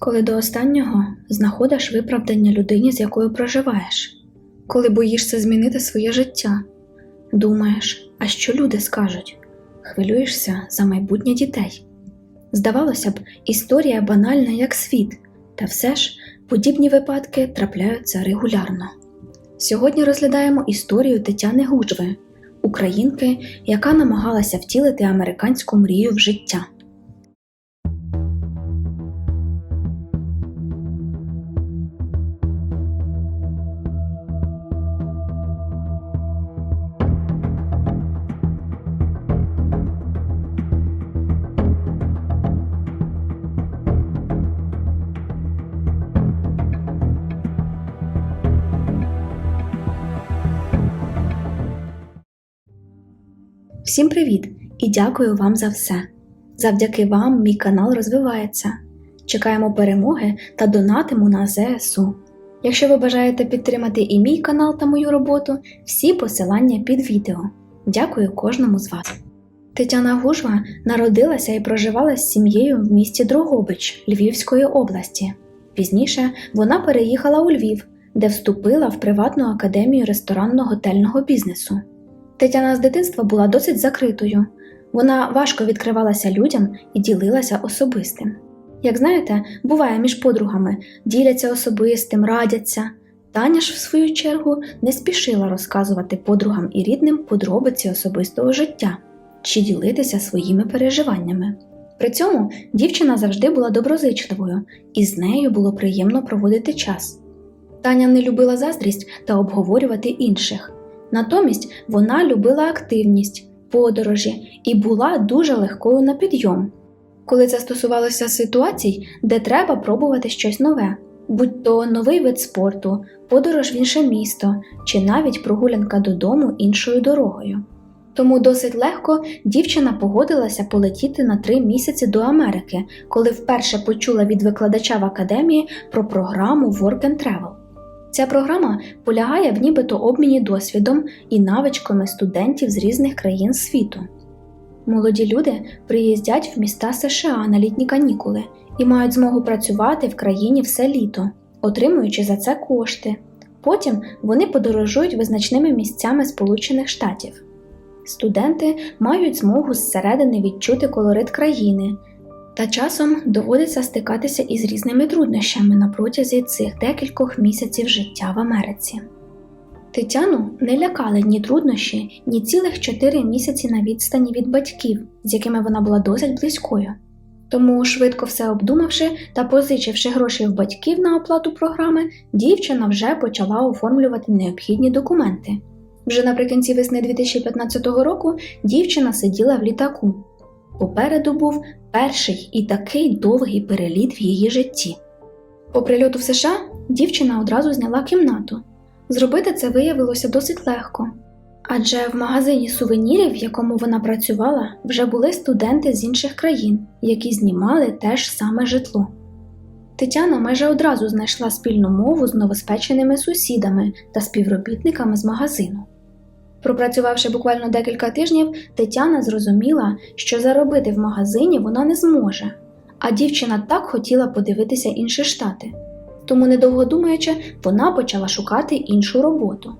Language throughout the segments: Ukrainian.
коли до останнього знаходиш виправдання людині, з якою проживаєш, коли боїшся змінити своє життя, думаєш, а що люди скажуть, хвилюєшся за майбутнє дітей. Здавалося б, історія банальна як світ, та все ж подібні випадки трапляються регулярно. Сьогодні розглядаємо історію Тетяни Гужви, українки, яка намагалася втілити американську мрію в життя. Всім привіт і дякую вам за все. Завдяки вам мій канал розвивається. Чекаємо перемоги та донатимо на ЗСУ. Якщо ви бажаєте підтримати і мій канал та мою роботу, всі посилання під відео. Дякую кожному з вас. Тетяна Гужва народилася і проживала з сім'єю в місті Дрогобич Львівської області. Пізніше вона переїхала у Львів, де вступила в приватну академію ресторанно-готельного бізнесу. Тетяна з дитинства була досить закритою. Вона важко відкривалася людям і ділилася особистим. Як знаєте, буває між подругами, діляться особистим, радяться. Таня ж, в свою чергу, не спішила розказувати подругам і рідним подробиці особистого життя чи ділитися своїми переживаннями. При цьому дівчина завжди була доброзичливою, і з нею було приємно проводити час. Таня не любила заздрість та обговорювати інших. Натомість вона любила активність, подорожі і була дуже легкою на підйом. Коли це стосувалося ситуацій, де треба пробувати щось нове, будь то новий вид спорту, подорож в інше місто чи навіть прогулянка додому іншою дорогою. Тому досить легко дівчина погодилася полетіти на три місяці до Америки, коли вперше почула від викладача в академії про програму Work and Travel. Ця програма полягає в нібито обміні досвідом і навичками студентів з різних країн світу. Молоді люди приїздять в міста США на літні канікули і мають змогу працювати в країні все літо, отримуючи за це кошти. Потім вони подорожують визначними місцями Сполучених Штатів. Студенти мають змогу зсередини відчути колорит країни, та часом доводиться стикатися із різними труднощами на протязі цих декількох місяців життя в Америці. Тетяну не лякали ні труднощі, ні цілих чотири місяці на відстані від батьків, з якими вона була досить близькою. Тому, швидко все обдумавши та позичивши гроші в батьків на оплату програми, дівчина вже почала оформлювати необхідні документи. Вже наприкінці весни 2015 року дівчина сиділа в літаку. Попереду був перший і такий довгий переліт в її житті. По прильоту в США дівчина одразу зняла кімнату. Зробити це виявилося досить легко, адже в магазині сувенірів, в якому вона працювала, вже були студенти з інших країн, які знімали те ж саме житло. Тетяна майже одразу знайшла спільну мову з новоспеченими сусідами та співробітниками з магазину. Пропрацювавши буквально декілька тижнів, Тетяна зрозуміла, що заробити в магазині вона не зможе, а дівчина так хотіла подивитися інші штати. Тому, недовго думаючи, вона почала шукати іншу роботу.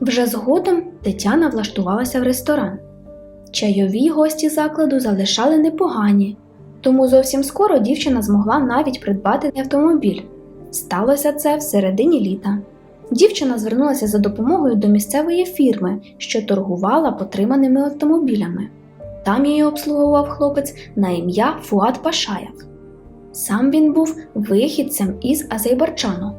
Вже згодом Тетяна влаштувалася в ресторан. Чайові гості закладу залишали непогані, тому зовсім скоро дівчина змогла навіть придбати автомобіль. Сталося це в середині літа. Дівчина звернулася за допомогою до місцевої фірми, що торгувала потриманими автомобілями. Там її обслуговував хлопець на ім'я Фуат Пашаєв. Сам він був вихідцем із Азербайджану.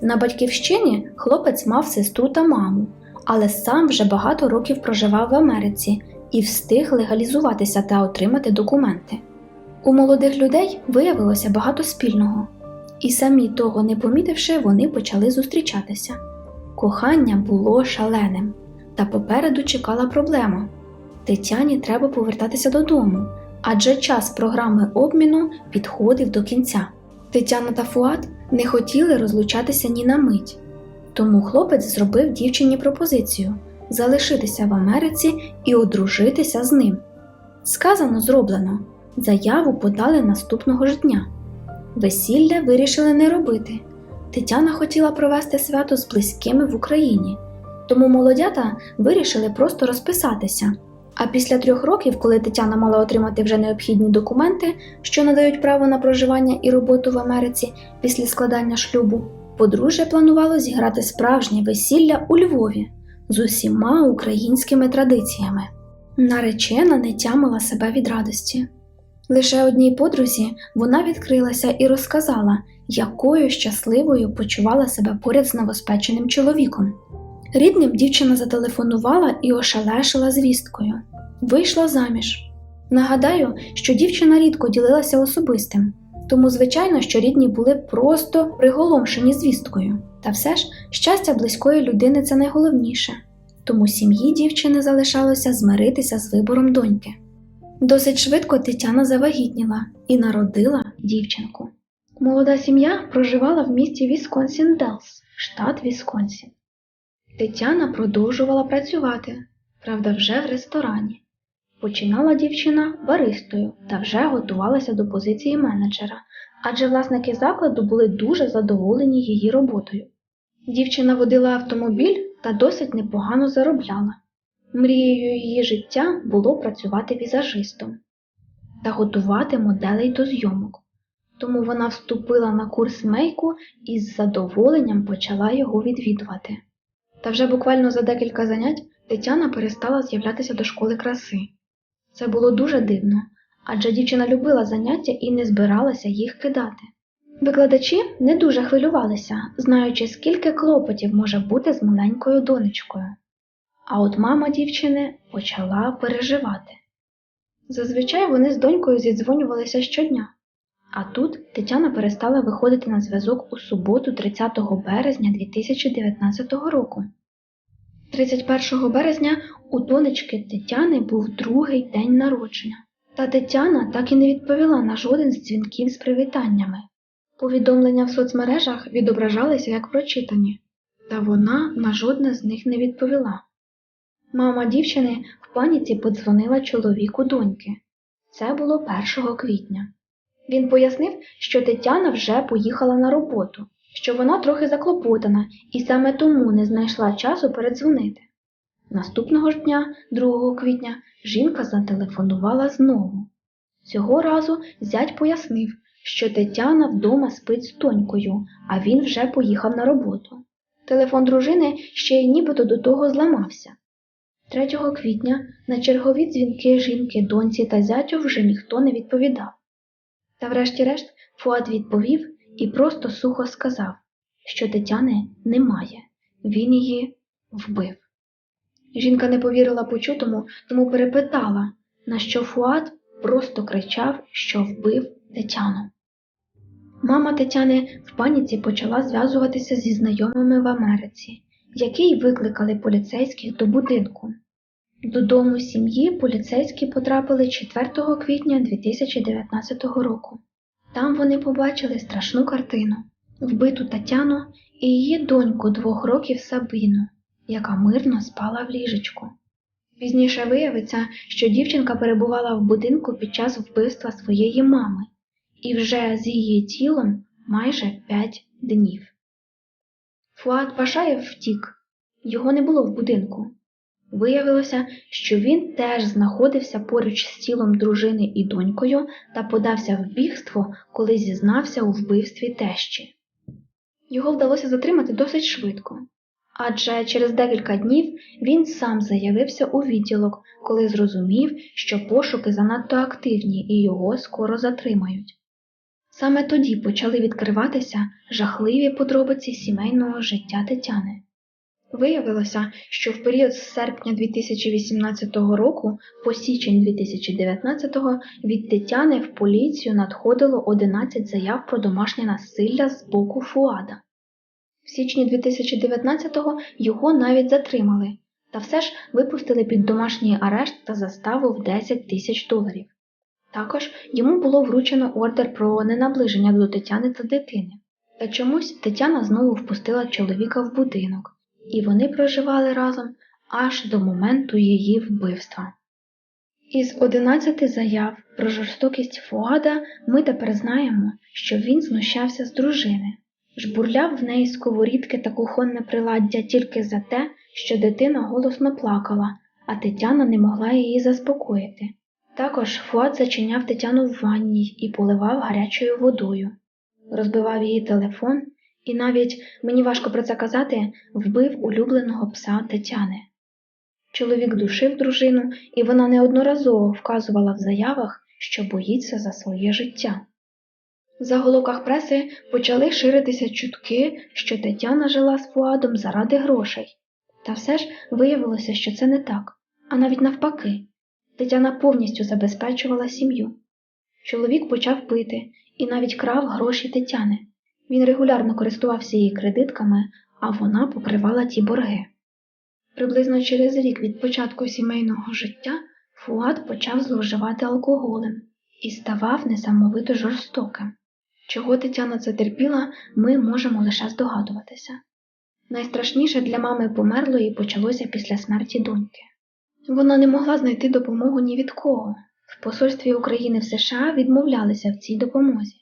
На батьківщині хлопець мав сестру та маму, але сам вже багато років проживав в Америці і встиг легалізуватися та отримати документи. У молодих людей виявилося багато спільного, і самі того не помітивши, вони почали зустрічатися. Кохання було шаленим, та попереду чекала проблема. Тетяні треба повертатися додому, адже час програми обміну підходив до кінця. Тетяна та Фуат не хотіли розлучатися ні на мить, тому хлопець зробив дівчині пропозицію залишитися в Америці і одружитися з ним. Сказано зроблено, заяву подали наступного ж дня. Весілля вирішили не робити. Тетяна хотіла провести свято з близькими в Україні, тому молодята вирішили просто розписатися. А після трьох років, коли Тетяна мала отримати вже необхідні документи, що надають право на проживання і роботу в Америці після складання шлюбу, подружжя планувало зіграти справжнє весілля у Львові з усіма українськими традиціями. Наречена не тямила себе від радості. Лише одній подрузі вона відкрилася і розказала, якою щасливою почувала себе поряд з новоспеченим чоловіком. Рідним дівчина зателефонувала і ошелешила звісткою. Вийшла заміж. Нагадаю, що дівчина рідко ділилася особистим, тому, звичайно, що рідні були просто приголомшені звісткою. Та все ж щастя близької людини це найголовніше, тому сім'ї дівчини залишалося змиритися з вибором доньки. Досить швидко Тетяна завагітніла і народила дівчинку. Молода сім'я проживала в місті Вісконсін Делс, штат Вісконсін. Тетяна продовжувала працювати, правда, вже в ресторані. Починала дівчина баристою та вже готувалася до позиції менеджера, адже власники закладу були дуже задоволені її роботою. Дівчина водила автомобіль та досить непогано заробляла. Мрією її життя було працювати візажистом та готувати моделей до зйомок. Тому вона вступила на курс мейку і з задоволенням почала його відвідувати. Та вже буквально за декілька занять Тетяна перестала з'являтися до школи краси. Це було дуже дивно, адже дівчина любила заняття і не збиралася їх кидати. Викладачі не дуже хвилювалися, знаючи, скільки клопотів може бути з маленькою донечкою. А от мама дівчини почала переживати. Зазвичай вони з донькою зідзвонювалися щодня, а тут Тетяна перестала виходити на зв'язок у суботу 30 березня 2019 року. 31 березня у донечки Тетяни був другий день народження, та Тетяна так і не відповіла на жоден з дзвінків з привітаннями. Повідомлення в соцмережах відображалися як прочитані, та вона на жодне з них не відповіла. Мама дівчини в паніці подзвонила чоловіку доньки. Це було 1 квітня. Він пояснив, що Тетяна вже поїхала на роботу, що вона трохи заклопотана і саме тому не знайшла часу передзвонити. Наступного ж дня, 2 квітня, жінка зателефонувала знову. Цього разу зять пояснив, що Тетяна вдома спить з донькою, а він вже поїхав на роботу. Телефон дружини ще й нібито до того зламався. 3 квітня на чергові дзвінки жінки, доньці та зятю вже ніхто не відповідав. Та врешті-решт Фуад відповів і просто сухо сказав, що Тетяни немає, він її вбив. Жінка не повірила почутому, тому перепитала, на що Фуад просто кричав, що вбив Тетяну. Мама Тетяни в паніці почала зв'язуватися зі знайомими в Америці, які й викликали поліцейських до будинку. Додому сім'ї поліцейські потрапили 4 квітня 2019 року. Там вони побачили страшну картину вбиту Тетяну і її доньку двох років Сабину, яка мирно спала в ліжечку. Пізніше виявиться, що дівчинка перебувала в будинку під час вбивства своєї мами, і вже з її тілом майже 5 днів. Фуат Пашаєв втік, його не було в будинку. Виявилося, що він теж знаходився поруч з тілом дружини і донькою та подався в бігство, коли зізнався у вбивстві тещі. Його вдалося затримати досить швидко, адже через декілька днів він сам заявився у відділок, коли зрозумів, що пошуки занадто активні і його скоро затримають. Саме тоді почали відкриватися жахливі подробиці сімейного життя Тетяни. Виявилося, що в період з серпня 2018 року по січень 2019 від Тетяни в поліцію надходило 11 заяв про домашнє насилля з боку Фуада. В січні 2019-го його навіть затримали, та все ж випустили під домашній арешт та заставу в 10 тисяч доларів. Також йому було вручено ордер про ненаближення до Тетяни та дитини. Та чомусь Тетяна знову впустила чоловіка в будинок і вони проживали разом аж до моменту її вбивства. Із 11 заяв про жорстокість Фуада ми тепер знаємо, що він знущався з дружини, жбурляв в неї сковорідки та кухонне приладдя тільки за те, що дитина голосно плакала, а Тетяна не могла її заспокоїти. Також Фуад зачиняв Тетяну в ванній і поливав гарячою водою, розбивав її телефон і навіть, мені важко про це казати, вбив улюбленого пса Тетяни. Чоловік душив дружину, і вона неодноразово вказувала в заявах, що боїться за своє життя. В заголовках преси почали ширитися чутки, що Тетяна жила з Фуадом заради грошей. Та все ж виявилося, що це не так, а навіть навпаки. Тетяна повністю забезпечувала сім'ю. Чоловік почав пити і навіть крав гроші Тетяни. Він регулярно користувався її кредитками, а вона покривала ті борги. Приблизно через рік від початку сімейного життя Фуад почав зловживати алкоголем і ставав несамовито жорстоким. Чого Тетяна це терпіла, ми можемо лише здогадуватися. Найстрашніше для мами померлої почалося після смерті доньки. Вона не могла знайти допомогу ні від кого. В посольстві України в США відмовлялися в цій допомозі.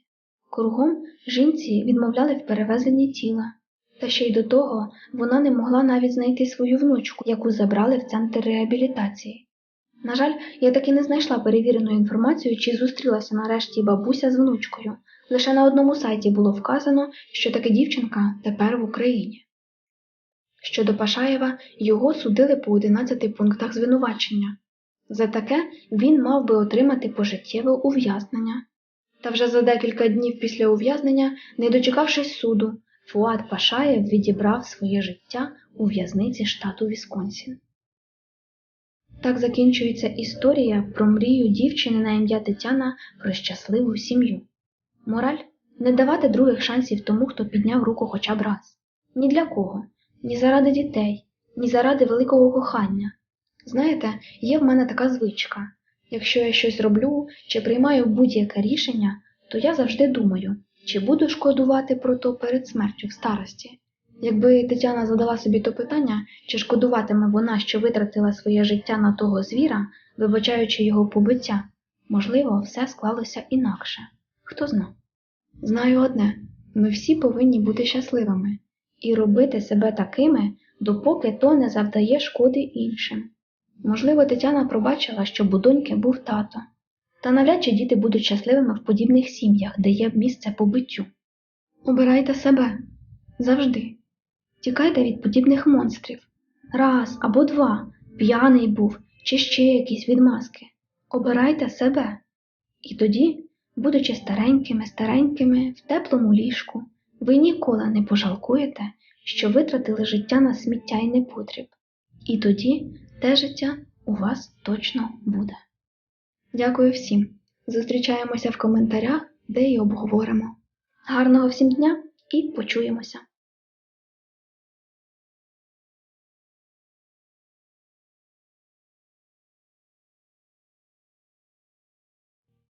Кругом жінці відмовляли в перевезенні тіла. Та ще й до того вона не могла навіть знайти свою внучку, яку забрали в центр реабілітації. На жаль, я таки не знайшла перевірену інформацію, чи зустрілася нарешті бабуся з внучкою. Лише на одному сайті було вказано, що таки дівчинка тепер в Україні. Щодо Пашаєва, його судили по 11 пунктах звинувачення. За таке він мав би отримати пожиттєве ув'язнення. Та вже за декілька днів після ув'язнення, не дочекавшись суду, Фуад Пашаєв відібрав своє життя у в'язниці штату Вісконсін. Так закінчується історія про мрію дівчини на ім'я Тетяна про щасливу сім'ю. Мораль не давати других шансів тому, хто підняв руку хоча б раз. Ні для кого, ні заради дітей, ні заради великого кохання. Знаєте, є в мене така звичка. Якщо я щось роблю чи приймаю будь-яке рішення, то я завжди думаю, чи буду шкодувати про то перед смертю в старості. Якби Тетяна задала собі то питання, чи шкодуватиме вона, що витратила своє життя на того звіра, вибачаючи його побиття, можливо, все склалося інакше. Хто зна? Знаю одне ми всі повинні бути щасливими і робити себе такими, допоки то не завдає шкоди іншим. Можливо, Тетяна пробачила, що будоньки був тато, та навряд чи діти будуть щасливими в подібних сім'ях, де є місце побиттю. Обирайте себе завжди. Тікайте від подібних монстрів. Раз або два, п'яний був, чи ще якісь відмазки. Обирайте себе. І тоді, будучи старенькими, старенькими, в теплому ліжку, ви ніколи не пожалкуєте, що витратили життя на сміття і непотріб. І тоді те життя у вас точно буде. Дякую всім. Зустрічаємося в коментарях, де й обговоримо. Гарного всім дня і почуємося!